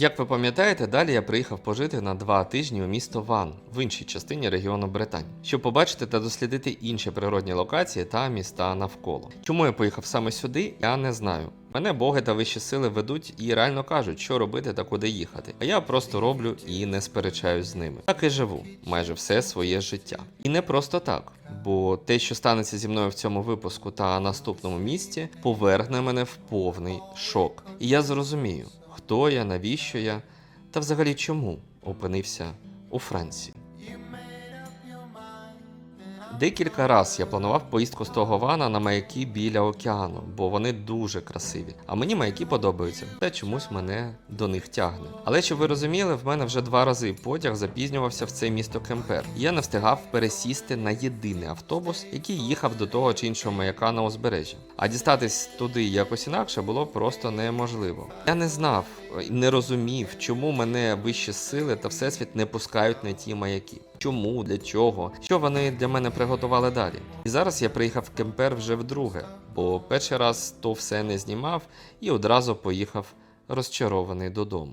Як ви пам'ятаєте, далі я приїхав пожити на два тижні у місто Ван в іншій частині регіону Британь, щоб побачити та дослідити інші природні локації та міста навколо. Чому я поїхав саме сюди, я не знаю. Мене боги та вищі сили ведуть і реально кажуть, що робити та куди їхати. А я просто роблю і не сперечаюсь з ними. Так і живу майже все своє життя. І не просто так, бо те, що станеться зі мною в цьому випуску та наступному місті, поверне мене в повний шок. І я зрозумію, хто я, навіщо я, та взагалі чому опинився у Франції. Декілька раз я планував поїздку з того вана на маяки біля океану, бо вони дуже красиві. А мені маяки подобаються, та чомусь мене до них тягне. Але щоб ви розуміли, в мене вже два рази потяг запізнювався в це місто Кемпер. Я не встигав пересісти на єдиний автобус, який їхав до того чи іншого маяка на узбережжі. А дістатись туди якось інакше було просто неможливо. Я не знав не розумів, чому мене вищі сили та всесвіт не пускають на ті маяки. Чому, для чого, що вони для мене приготували далі. І зараз я приїхав в Кемпер вже вдруге, бо перший раз то все не знімав і одразу поїхав розчарований додому.